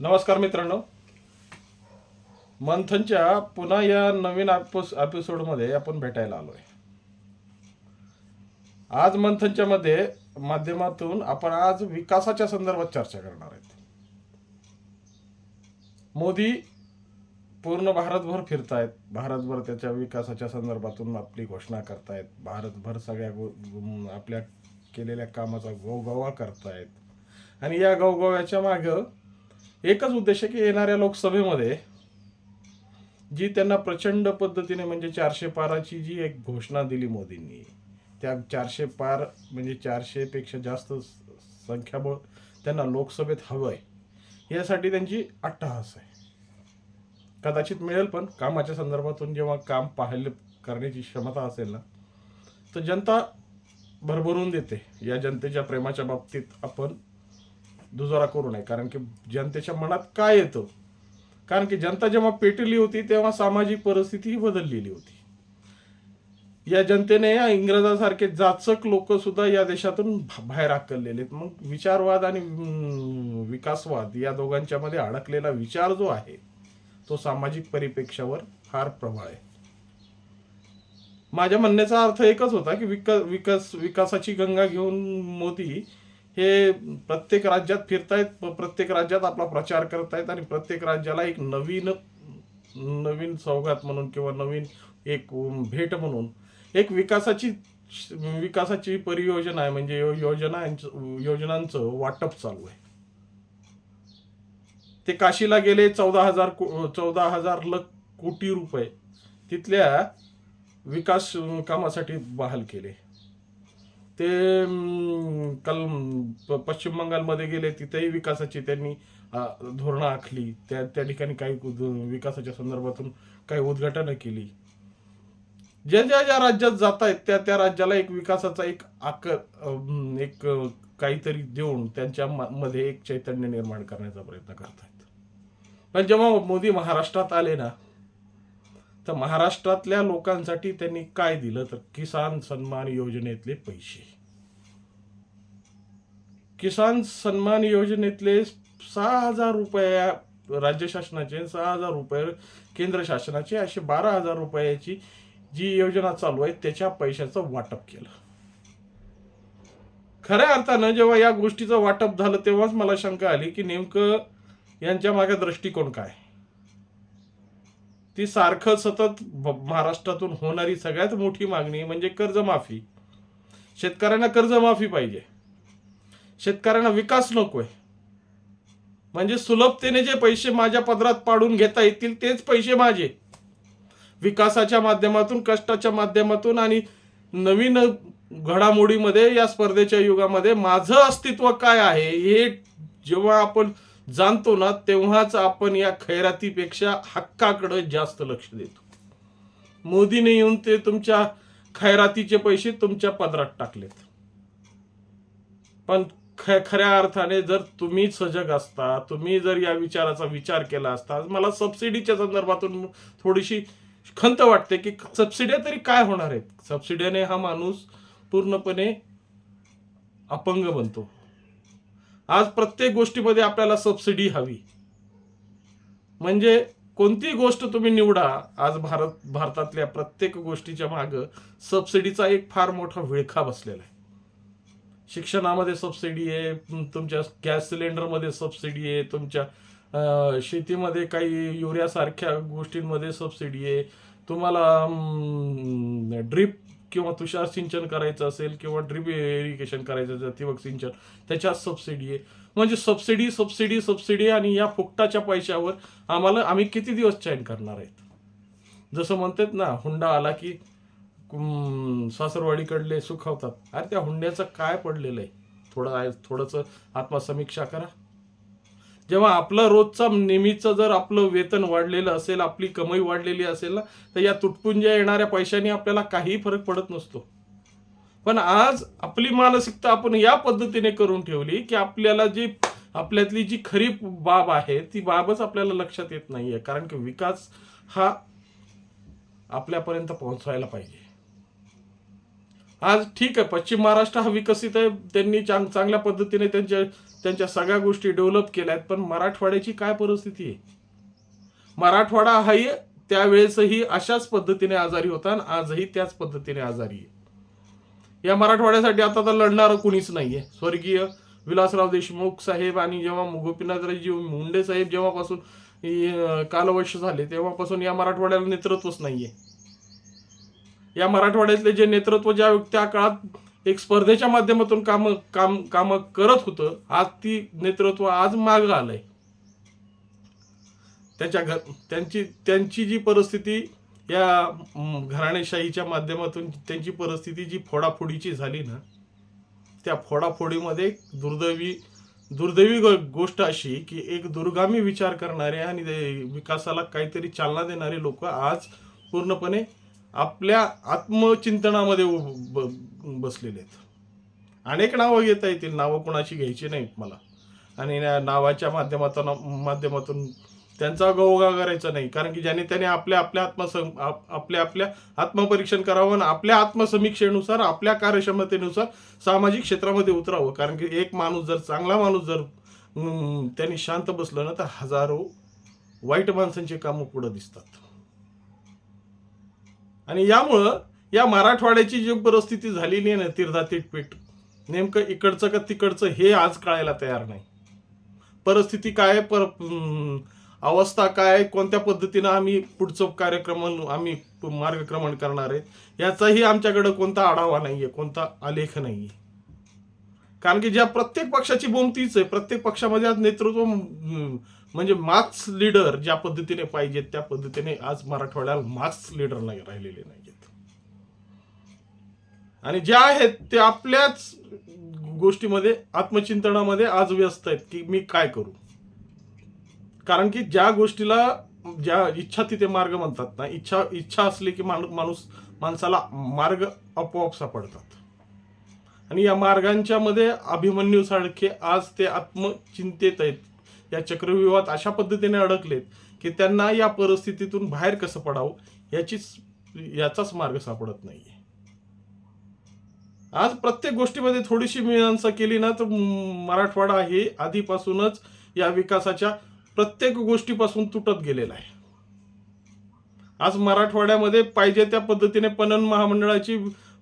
नमस्कार मित्रांनो. मंथनच्या पुन्हा या नवीन एपिसोडमध्ये आपण भेटायला आलोय. आज मंथनच्या मध्ये माध्यमातून आपण आज विकासाच्या संदर्भात चर्चा करणार आहेत. मोदी पूर्ण भारतभर फिरतायत. भारतभर त्याच्या विकासाच्या संदर्भातून आपली घोषणा करतायत. भारतभर सगळ्या आपल्या केलेल्या कामाचा गवगवा करतायत. आणि या गवगव्याच्या मागं एकच उद्देश आहे की येणाऱ्या लोकसभेमध्ये जी त्यांना प्रचंड पद्धतीने म्हणजे चारशे पाराची जी एक घोषणा दिली मोदींनी त्या चारशे पार म्हणजे चारशेपेक्षा जास्त संख्याबळ त्यांना लोकसभेत हवं आहे यासाठी त्यांची अट्टहास आहे. कदाचित मिळेल पण कामाच्या संदर्भातून जेव्हा काम पाहिले करण्याची क्षमता असेल ना तर जनता भरभरून देते. या जनतेच्या प्रेमाच्या बाबतीत आपण दुजोरा करू नये. कारण की जनतेच्या मनात काय येतं? कारण की जनता जेव्हा पेटली होती तेव्हा सामाजिक परिस्थिती ही बदललेली होती. या जनतेने या इंग्रजासारखे जाचक लोक सुद्धा या देशातून बाहेर आकललेले आहेत. मग विचारवाद आणि विकासवाद या दोघांच्या मध्ये अडकलेला विचार जो आहे तो सामाजिक परिपेक्षावर फार प्रभाव आहे. माझ्या म्हणण्याचा अर्थ एकच होता की विकास विकास विकासाची गंगा घेऊन मोदी हे प्रत्येक राज्यात फिरतायत प्रत्येक राज्यात आपला प्रचार करतायत आणि प्रत्येक राज्याला एक नवीन नवीन सौगात म्हणून किंवा नवीन एक भेट म्हणून एक विकासाची विकासाची परियोजना आहे. म्हणजे योजना योजनांचं वाटप चालू आहे. ते काशीला गेले चौदा हजार चौदा हजार लख कोटी रुपये. तिथल्या विकास कामासाठी बहाल केले. ते काल प- पश्चिम बंगालमध्ये गेले तिथेही विकासाची त्यांनी धोरणं आखली. त्या त्या ठिकाणी काही विकासाच्या संदर्भातून काही उद्घाटनं केली. ज्या ज्या ज्या राज्यात जात आहेत त्या त्या राज्याला एक विकासाचा एक आक एक काहीतरी देऊन त्यांच्या म- मध्ये एक चैतन्य निर्माण करण्याचा प्रयत्न करतायत. पण जेव्हा मोदी महाराष्ट्रात आले ना तर महाराष्ट्रातल्या लोकांसाठी त्यांनी काय दिलं तर किसान सन्मान योजनेतले पैसे. किसान सन्मान योजनेतले सहा हजार रुपया राज्य शासनाचे सहा हजार रुपये केंद्र शासनाचे असे बारा हजार रुपयाची जी योजना चालू आहे त्याच्या पैशाचं वाटप केलं. खऱ्या अर्थानं जेव्हा या गोष्टीचं वाटप झालं तेव्हाच मला शंका आली की नेमकं यांच्या मागे दृष्टिकोन काय? ती सारखं सतत महाराष्ट्रातून होणारी सगळ्यात मोठी मागणी म्हणजे कर्जमाफी. शेतकऱ्यांना कर्जमाफी पाहिजे. शेतकऱ्यांना विकास नकोय. म्हणजे सुलभतेने जे पैसे माझ्या पदरात पाडून घेता येतील तेच पैसे माझे. विकासाच्या माध्यमातून कष्टाच्या माध्यमातून आणि नवीन घडामोडीमध्ये या स्पर्धेच्या युगामध्ये माझं अस्तित्व काय आहे हे जेव्हा आपण जाणतो ना तेव्हाच आपण या खैरातीपेक्षा हक्काकडे जास्त लक्ष देतो. मोदीने येऊन ते तुमच्या खैरातीचे पैसे तुमच्या पदरात टाकलेत. पण ख खऱ्या अर्थाने जर तुम्ही सजग असता तुम्ही जर या विचाराचा विचार केला असता मला सबसिडीच्या संदर्भातून थोडीशी खंत वाटते की सबसिड्या तरी काय होणार आहेत? सबसिड्याने हा माणूस पूर्णपणे अपंग बनतो. आज प्रत्येक गोष्टीमध्ये आपल्याला सबसिडी हवी. म्हणजे कोणती गोष्ट तुम्ही निवडा आज भारत भारतातल्या प्रत्येक गोष्टीच्या माग सबसिडीचा एक फार मोठा विळखा बसलेला आहे. शिक्षणामध्ये सबसिडी आहे तुमच्या गॅस सिलेंडरमध्ये सबसिडी आहे तुमच्या शेतीमध्ये काही युरियासारख्या गोष्टींमध्ये सबसिडी आहे. तुम्हाला ड्रीप किंवा तुषार सिंचन करायचं असेल किंवा ड्रिप इरिगेशन करायचं असेल ठिबक सिंचन त्याच्यात सबसिडी आहे. म्हणजे सबसिडी सबसिडी सबसिडी आणि या फुकटाच्या पैशावर आम्हाला आम्ही किती दिवस चैन करणार आहेत? जसं म्हणतात ना हुंडा आला की सासरवाडीकडले सुखावतात. अरे त्या हुंड्याचं काय पडलेलं आहे? थोडं थोडंसं आत्मसमीक्षा करा. जेव्हा आपलं रोजचा नेहमीचं जर आपलं वेतन वाढलेलं असेल आपली कमाई वाढलेली असेल ना तर या तुटपुंज्या येणाऱ्या पैशाने आपल्याला काहीही फरक पडत नसतो. पण आज आपली मानसिकता आपण या पद्धतीने करून ठेवली की आपल्याला जी आपल्यातली जी खरी बाब आहे ती बाबच आपल्याला लक्षात येत नाहीये. कारण की विकास हा आपल्यापर्यंत पोहोचवायला पाहिजे. आज ठीक आहे पश्चिम महाराष्ट्र हा विकसित आहे त्यांनी चांग चांगल्या पद्धतीने त्यांच्या त्यांच्या सगळ्या गोष्टी डेव्हलप केल्या आहेत पण मराठवाड्याची काय परिस्थिती आहे? मराठवाडा हाही त्यावेळेसही अशाच पद्धतीने आजारी होता आणि आजही त्याच पद्धतीने आजारी आहे. या मराठवाड्यासाठी आता तर लढणारं कुणीच नाहीये. स्वर्गीय विलासराव देशमुख साहेब आणि जेव्हा गोपीनाथरावजी मुंडे साहेब जेव्हापासून कालवश झाले तेव्हापासून या मराठवाड्याला नेतृत्वच नाहीये. या मराठवाड्यातले जे नेतृत्व ज्या त्या काळात एक स्पर्धेच्या माध्यमातून काम काम काम करत होतं आज ती नेतृत्व आज मागं आलंय. त्याच्या घर त्यांची त्यांची जी परिस्थिती या घराणेशाहीच्या माध्यमातून त्यांची परिस्थिती जी फोडाफोडीची झाली ना त्या फोडाफोडीमध्ये दुर्दैवी दुर्दैवी गो- गोष्ट अशी की एक दुर्गामी विचार करणारे आणि विकासाला काहीतरी चालना देणारे लोक आज पूर्णपणे आपल्या आत्मचिंतनामध्ये ब- बसलेले आहेत. अनेक नावं घेता येतील. नावं कोणाची घ्यायची नाहीत मला. आणि नावाच्या माध्यमातून माध्यमातून त्यांचा गौगा करायचा नाही. कारण की ज्याने त्याने आपल्या आपल्या आत्मसं आपल्या आपल्या आत्मपरीक्षण करावं आणि आपल्या आत्मसमीक्षेनुसार आपल्या कार्यक्षमतेनुसार सामाजिक क्षेत्रामध्ये उतरावं. कारण की एक माणूस जर चांगला माणूस जर त्यांनी शांत बसलं ना तर हजारो वाईट माणसांची कामं पुढं दिसतात. आणि यामुळं या मराठवाड्याची जी परिस्थिती झालेली आहे ना तिरदा पीठ नेमकं इकडचं का तिकडचं हे आज कळायला तयार नाही. परिस्थिती काय पर अवस्था काय कोणत्या पद्धतीनं आम्ही पुढचं कार्यक्रम आम्ही मार्गक्रमण करणार आहे याचाही आमच्याकडं कोणता आढावा नाही आहे कोणता आलेख नाही आहे कारण की ज्या प्रत्येक पक्षाची बोमतीच आहे प्रत्येक पक्षामध्ये आज नेतृत्व म्हणजे मास लीडर ज्या पद्धतीने पाहिजेत त्या पद्धतीने आज मराठवाड्याला मास लीडर नाही राहिलेले नाहीयेत. आणि ज्या आहेत ते आपल्याच गोष्टीमध्ये आत्मचिंतनामध्ये आज व्यस्त आहेत की मी काय करू? कारण की ज्या गोष्टीला ज्या इच्छा तिथे मार्ग म्हणतात ना इच्छा इच्छा असली की माणूस माणूस माणसाला मार्ग आपोआप सापडतात. आणि या मार्गांच्या मध्ये अभिमन्यू सारखे आज ते आत्मचिंतेत आहेत या चक्रव्यूहात अशा पद्धतीने अडकलेत की त्यांना या परिस्थितीतून बाहेर कसं पडावं याचीच याचाच मार्ग सापडत नाही आज प्रत्येक गोष्टीमध्ये थोडीशी मीमांसा केली ना तर मराठवाडा हे आधीपासूनच या विकासाच्या प्रत्येक गोष्टीपासून तुटत गेलेला आहे. आज मराठवाड्यामध्ये पाहिजे त्या पद्धतीने पणन महामंडळाची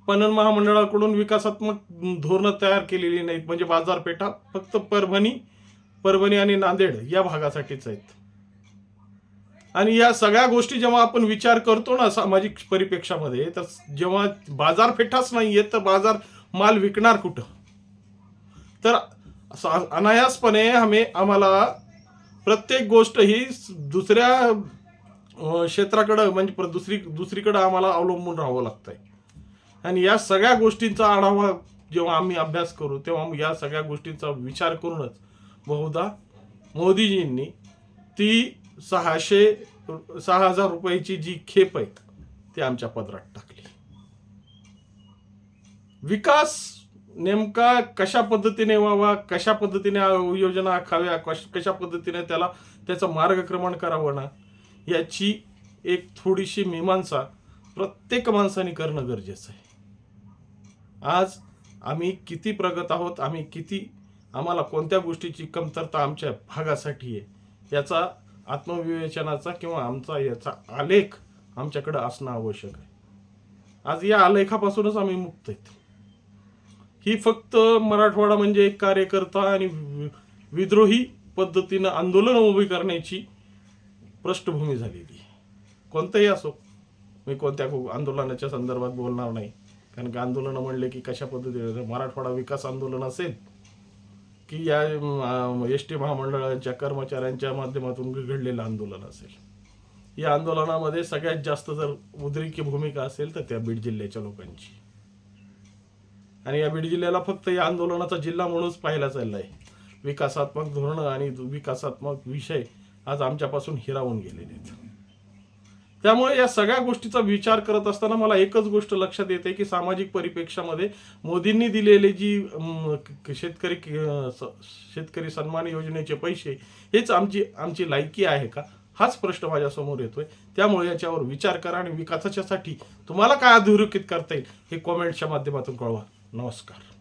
पणन महामंडळाकडून विकासात्मक धोरणं तयार केलेली नाहीत. म्हणजे बाजारपेठा फक्त परभणी परभणी आणि नांदेड या भागासाठीच आहेत. आणि या सगळ्या गोष्टी जेव्हा आपण विचार करतो ना सामाजिक परिप्रेक्षामध्ये तर जेव्हा बाजारपेठाच नाही तर बाजार माल विकणार कुठं? तर अनायासपणे आम्ही आम्हाला प्रत्येक गोष्ट ही दुसऱ्या क्षेत्राकडं म्हणजे दुसरी दुसरीकडं आम्हाला अवलंबून राहावं लागतंय. आणि या सगळ्या गोष्टींचा आढावा जेव्हा आम्ही अभ्यास करू तेव्हा या सगळ्या गोष्टींचा विचार करूनच बहुधा मोदीजींनी ती सहाशे सहा हजार रुपयाची जी खेप आहे ती आमच्या पदरात टाकली. विकास नेमका कशा पद्धतीने व्हावा कशा पद्धतीने योजना आखाव्या कश- कशा पद्धतीने त्याला त्याचं मार्गक्रमण करावं ना याची एक थोडीशी मीमांसा प्रत्येक माणसाने करणं गरजेचं आहे. आज आम्ही किती प्रगत आहोत आम्ही किती आम्हाला कोणत्या गोष्टीची कमतरता आमच्या भागासाठी आहे याचा आत्मविवेचनाचा किंवा आमचा याचा आलेख आमच्याकडं असणं आवश्यक आहे. आज या आलेखापासूनच आम्ही मुक्त आहेत. ही फक्त मराठवाडा म्हणजे एक कार्यकर्ता आणि विद्रोही पद्धतीनं आंदोलन उभी करण्याची पृष्ठभूमी झालेली आहे. कोणतंही असो मी कोणत्या आंदोलनाच्या संदर्भात बोलणार नाही. कारण की आंदोलनं म्हणले की कशा पद्धतीने मराठवाडा विकास आंदोलन असेल की या एस टी महामंडळाच्या कर्मचाऱ्यांच्या माध्यमातून घडलेलं आंदोलन असेल. या आंदोलनामध्ये सगळ्यात जास्त जर उद्रेकी भूमिका असेल तर त्या बीड जिल्ह्याच्या लोकांची. आणि या बीड जिल्ह्याला फक्त या आंदोलनाचा जिल्हा म्हणूनच पाहिला चाललाय. विकासात्मक धोरणं आणि विकासात्मक विषय आज आमच्यापासून हिरावून गेलेले आहेत. त्यामुळे या सगळ्या गोष्टीचा विचार करत असताना मला एकच गोष्ट लक्षात येते की सामाजिक परिप्रेक्षामध्ये मोदींनी दिलेले जी शेतकरी स- शेतकरी सन्मान योजनेचे पैसे हेच आमची आमची लायकी आहे का? हाच प्रश्न माझ्यासमोर येतोय. त्यामुळे याच्यावर विचार करा आणि विकासाच्यासाठी तुम्हाला काय अधोरेखित करता येईल हे कॉमेंटच्या माध्यमातून कळवा. नमस्कार.